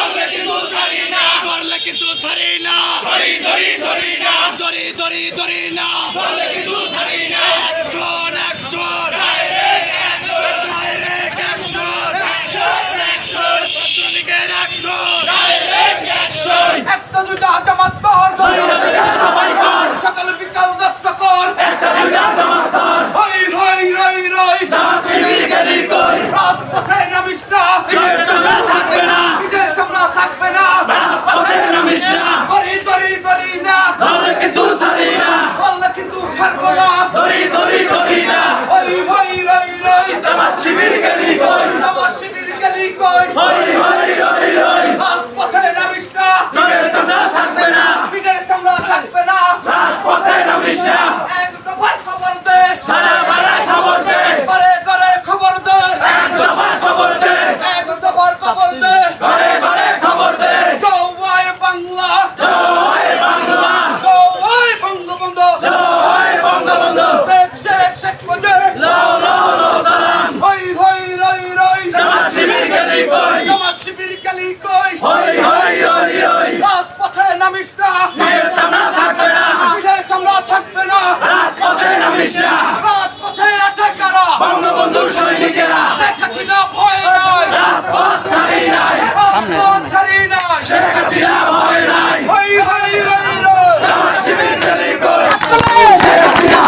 ধরলে কিন্তু ছাড়ি না। ধরলে কিন্তু ছাড়ি না। ধরি ধরি ধরি না। ধরি ধরি ধরি না। ধরলে কিন্তু ছাড়ি না। Action action direct action direct action action action ছাত্রলীগের অ্যাকশন ডাইরেক্ট অ্যাকশন একটা দুটো না রাজপথে আছে বঙ্গবন্ধুর সৈনিকেরা! শেখ হাসিনা ভয় নাই। রাজপথ ছাড়ি নাই। রাজপথ ছাড়ি নাই। শেখ হাসিনা ভয় নাই হই হই রই রই জামাত শিবির গেলি কই শেখ হাসিনা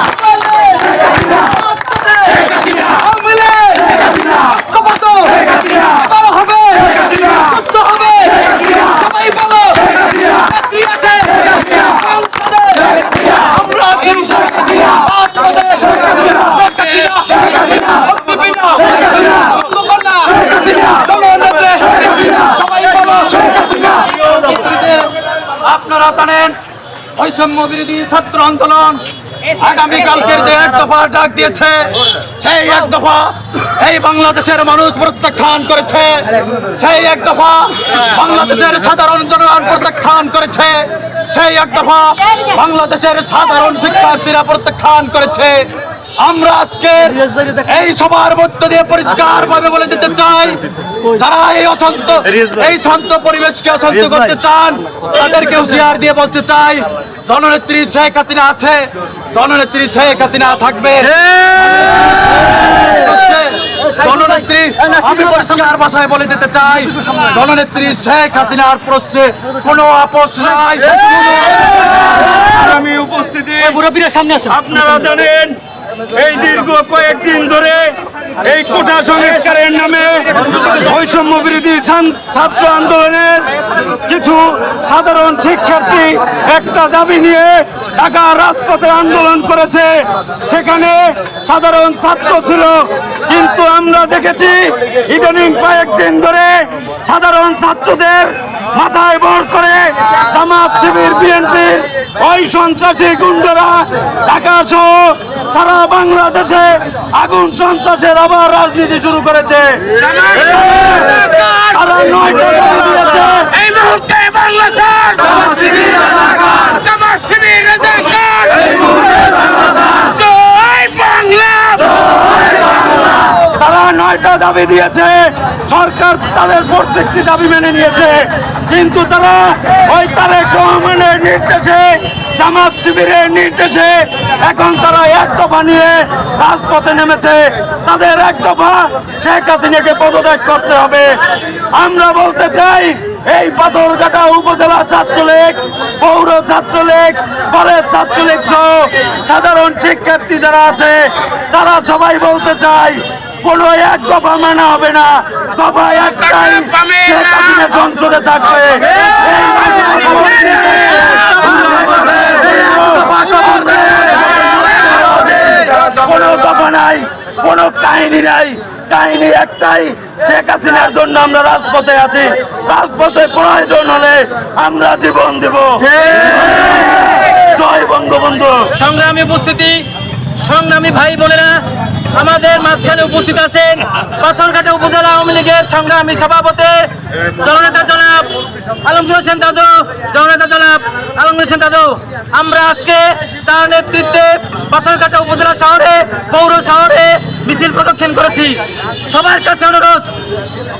আমলে শেখ হাসিনা কত শেখ হাসিনা কত হবে শেখ হাসিনা কত হবে শেখ হাসিনা সবাই বলো শেখ হাসিনা নেত্রী আছে শেখ হাসিনা সংসদে শেখ হাসিনা আমরা আছি শেখ হাসিনা রাজপথে শেখ হাসিনা শেখ হাসিনা শেখ হাসিনা বিভিন্ন শেখ হাসিনা বঙ্গবন্ধু শেখ হাসিনা জননেত্রী শেখ হাসিনা সবাই বলো শেখ হাসিনা আপনারা জানেন, বৈষম্য বিরোধী ছাত্র আন্দোলন আগামীকালকের যে এক দফা ডাক দিয়েছে, সেই এক দফা এই বাংলাদেশের মানুষ প্রত্যাখ্যান করেছে। সেই এক দফা বাংলাদেশের সাধারণ জনগণ প্রত্যাখ্যান করেছে। সেই এক দফা বাংলাদেশের সাধারণ শিক্ষার্থীরা প্রত্যাখ্যান করেছে। আমরা আজকে এই সবার মধ্য দিয়ে পরিষ্কার ভাবে বলে দিতে চাই যারা এই অশান্ত এই শান্ত পরিবেশকে অশান্ত করতে চান তাদেরকে হুঁশিয়ার দিয়ে বলতে চাই জননেত্রী শেখ হাসিনা আছে জননেত্রী শেখ হাসিনা থাকবে। জননেত্রী আমি পরিষ্কার ভাষায় বলে দিতে চাই জননেত্রী শেখ হাসিনার প্রশ্নে কোনো আপোষ নাই। আমি উপস্থিতি আপনারা জানেন এই দীর্ঘ কয়েকদিন ধরে এই কোটা সংস্কারের নামে বৈষম্য বিরোধী ছাত্র আন্দোলনের সাধারণ শিক্ষার্থী একটা দাবি নিয়ে ঢাকা রাজপথে আন্দোলন করেছে। সেখানে সাধারণ ছাত্র ছিল। কিন্তু আমরা দেখেছি, ইদানিং কয়েকদিন ধরে সাধারণ ছাত্রদের মাথায় ভর করে জামাত শিবির, বিএনপির ওই সন্ত্রাসী গুন্ডরা ঢাকা সহ সারা বাংলাদেশে আগুন সন্ত্রাসের আবার রাজনীতি শুরু করেছে। তারা নয়টা দিয়েছে। শিবির রাজাকার জয় বাংলা। তারা নয়টা দাবি দিয়েছে। সরকার তাদের প্রত্যেকটি দাবি মেনে নিয়েছে। কিন্তু তারা ওই তারেক রহমানের নির্দেশে জামাত শিবিরের নির্দেশে এখন তারা এক দফা নিয়ে রাজপথে নেমেছে। তাদের এক দফা শেখ হাসিনাকে পদত্যাগ করতে হবে। আমরা বলতে চাই এই পাথরঘাটা উপজেলা ছাত্রলীগ পৌর ছাত্রলীগ কলেজ ছাত্রলীগ সহ সাধারণ শিক্ষার্থী যারা আছে তারা সবাই বলতে চাই কোনো এক দফা মানা হবে না। দফা একটাই শেখ হাসিনা সংসদে থাকবে। কোনো দফা নাই। কোনো কাহিনী নাই। কাহিনী একটাই, শেখ হাসিনার জন্য আমরা রাজপথে আছি। রাজপথে প্রয়োজন হলে আমরা জীবন দেব। জয় বঙ্গবন্ধু। সংগ্রামী উপস্থিতি, সংগ্রামী ভাই বোনেরা, আমাদের মাঝখানে উপস্থিত আছেন পাথরঘাটা উপজেলা আওয়ামী লীগের সংগ্রামী সভাপতি, জননেতা জনাব আলমগীর হোসেন দাদু। জননেতা জনাব আলমগীর হোসেন দাদু, আমরা আজকে তার নেতৃত্বে পাথরঘাটা উপজেলা শহরে, পৌর শহরে মিছিল প্রদক্ষিণ করেছি। সবার কাছে অনুরোধ,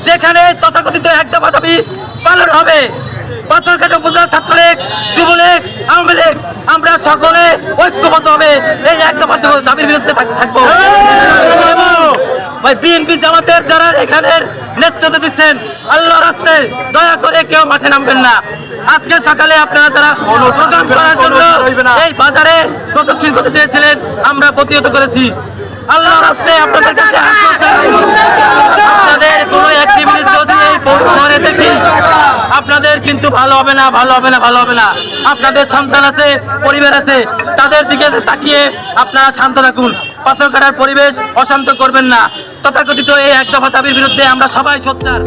যেখানে তথাকথিত একটা দাবি পালন হবে, পাথরঘাটা উপজেলা ছাত্রলীগ, যুবলীগ, আওয়ামী লীগ, আমরা সকলে ঐক্যবদ্ধ হবে, এই এক দফা দাবির বিরুদ্ধে থাক- থাকব। ভাই, বিএনপি জামাতের যারা এখানের নেতৃত্ব দিচ্ছেন আল্লাহ রাস্তায় দয়া করে কেউ মাঠে নামবেন না। আজকে সকালে আপনারা যারা প্রোগ্রাম করার জন্য এই বাজারে প্রদক্ষিণ করতে চেয়েছিলেন, আমরা প্রতিহত করেছি। আল্লাহ রাস্তায় আপনাদের কাছে। আপনাদের কোনো অ্যাক্টিভিটি যদি এই শহরে দেখি, আপনাদের কিন্তু ভালো হবে না, ভালো হবে না, ভালো হবে না। আপনাদের সন্তান আছে, পরিবার আছে, তাদের দিকে তাকিয়ে আপনারা শান্ত রাখুন পাথর কাটার পরিবেশ অশান্ত করবেন না। তথাকথিত এই এক দফা দাবির বিরুদ্ধে আমরা সবাই সোচ্চার।